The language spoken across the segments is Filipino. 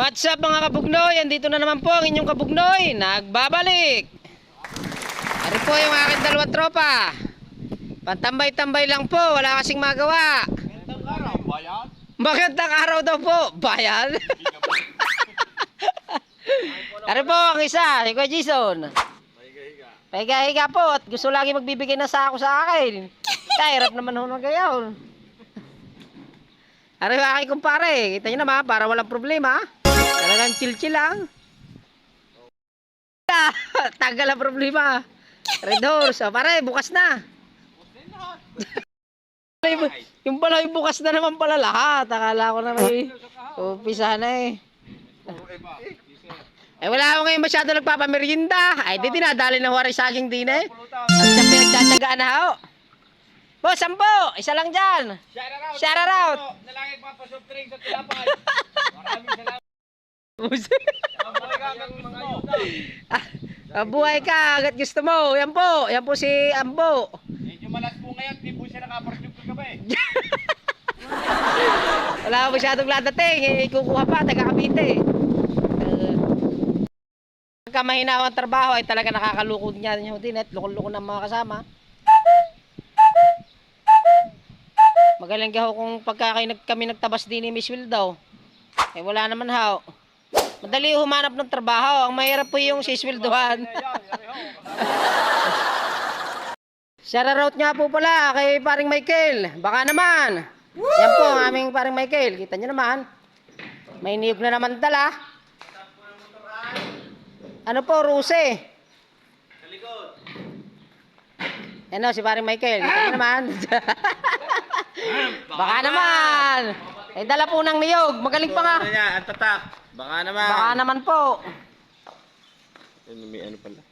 What's up mga kabugnoy? Andito na naman po ang inyong kabugnoy. Nagbabalik. Ano po yung aking dalawang tropa. Pantambay-tambay lang po. Wala kasing magawa. Magandang araw daw po. Bayan. ano po ang isa? Si Kuya Jason. Pahiga-higa po at gusto lagi magbibigay ng sako sa akin. Kahirap naman ho ng gayaw. Ano yung aking kumpare? Kita nyo naman, para walang problema. Talagang chill-chill lang. Tagal ang problema. Red horse. O, pare, bukas na. yung pala yung bukas na naman pala lahat. Akala ko na may umpisa na eh. Eh wala ako ngayon masyado nagpapamerienda. Ay di dinadali na huwari sa aking din eh. At siya pinagtsatsagaan na ho. Boss, sampo! Isa lang dyan. Shout out! Nalangit mga pa-soft drink sa tilapay. Maraming salamat. Ah, buhay ka, agad gusto mo. Yan po, yan po si Ambo. Medyo malas po ngayon, di po siya nakapartube kagabi. Wala ka masyadong ladating, eh, kukuha pa, taga Cavite. Uh, pagka mahina ang trabaho ay talaga nakakalukod niya din at lukon-lukon ng mga kasama. Magaling ka ho kung pagka kayo nag, kami nagtabas din ni Miss Will daw. Eh wala naman ho. Madali humanap ng trabaho. Ang mahirap po yung sisweldohan. Shoutout nga po pala kay paring Michael. Baka naman. Yan po ang aming paring Michael. Kita nyo naman. May niyog na naman dala. Ano po, Ruse? Ano, si paring Michael. Kita nyo naman. Baka naman. Eh, dala po ng niyog. Magaling pa nga. Ano ang tatak. Baka naman. Baka naman po. Ano, may ano pala.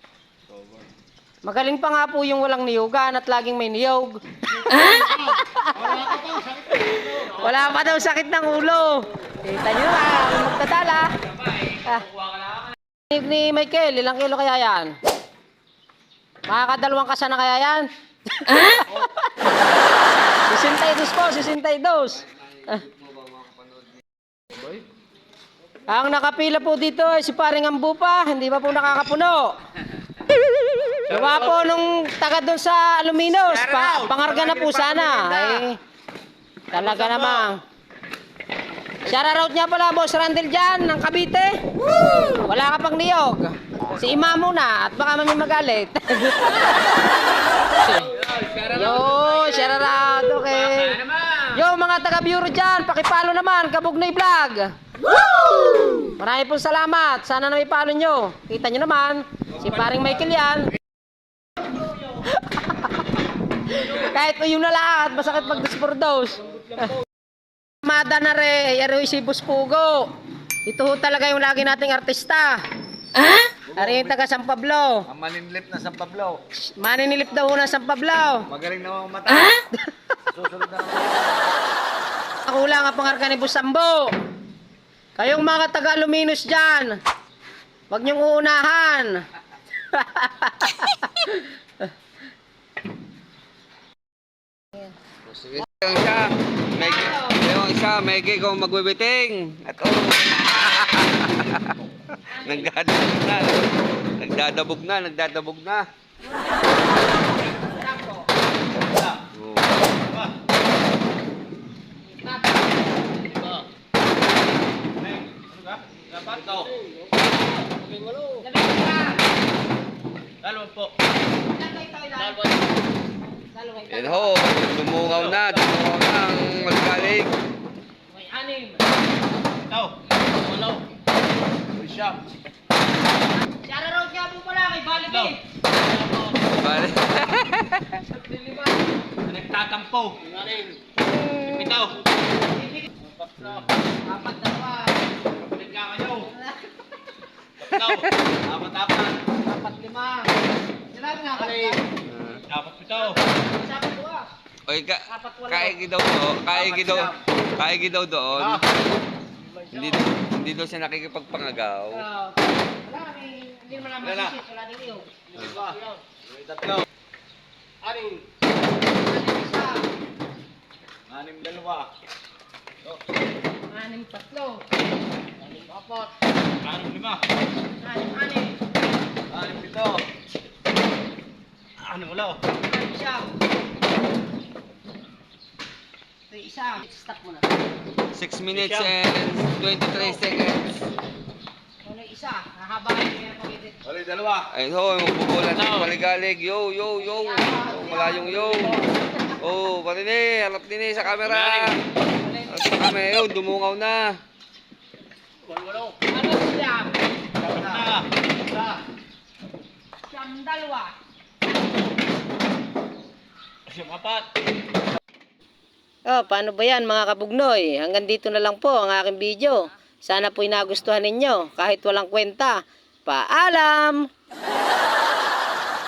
Magaling pa nga po yung walang niyogan at laging may niyog. Wala pa daw sakit ng ulo. Kita nyo na, magdadala. Ah. Niyog ni Michael, ilang kilo kaya yan? Makakadalawang kasa na kaya yan? 62 po, 62. Ah. Ang nakapila po dito ay si paring Ambu pa, hindi pa po nakakapuno. Gawa po nung taga doon sa Aluminos, pa, pangarga na po sana. Ay, talaga namang. Shoutout niya pala, Boss Randel dyan, ng Cavite. Wala ka pang niyog. Si Ima muna, at baka mami magalit. Yo, shoutout, okay. Yo, mga taga-bureau dyan, pakipalo naman, Kabugnay Vlog. Marami pong salamat. Sana na may palo nyo. Kita nyo naman, si paring Michael yan. Kahit yung na lahat, masakit mag-dispordose. Mada na re, yaro si Puspugo. Ito ho talaga yung lagi nating artista. Ah? Ari yung taga San Pablo. Ang maninlip na San Pablo. Maninilip daw ho ng San Pablo. Magaling na mga mata. Susunod na naman. Kulang ang pangarga ni Busambo. Kayong mga taga-Luminous dyan, huwag niyong uunahan. Sige, yung isa, may yung isa, may kung magbibiting. At oh. nagdadabog na. Nagdadabog na, nagdadabog na. Oh. Ito. Dalawa po. Yan ho, na, dumungaw na ang magkalig. Ito. Walo. Siyam. Shoutout nga po pala kay Balibin. Bale. Nagtatampo. Ito. Apat na ka kayo. Ito. Apat-apat. Apat lima. Sila nga kami. Apat ito. Sabi ko ah. Oy, ka, kaigi daw do, kaigi daw, kaigi daw doon. Ah. Hindi hindi daw siya nakikipagpangagaw. Ah, Wala. Hindi naman naman Wala. masisip. Wala din yun. Tatlo. Anim. Wala din isa. Anim dalawa. Anim, tatlo. Anim, apat. Anong lima? Anim, anim. Anim pito. Anong wala? Anim, siyam. Ito isa. Stop mo na. 6 minutes and 23 seconds. Ano yung isa? Hahabain ko yan pag-edit. Wala yung dalawa. Ayun ho, magbubulan din paligalig. Yo, yo, yo. Yo, malayong yo. Oh, pati ni, harap din eh sa camera. Harap sa camera, yo, dumungaw na. Walo. Ano siyam? Na. Isa. Siyam, dalawa. Siyam apat. Oh, paano ba yan mga kabugnoy? Hanggang dito na lang po ang aking video. Sana po'y nagustuhan ninyo kahit walang kwenta. Paalam!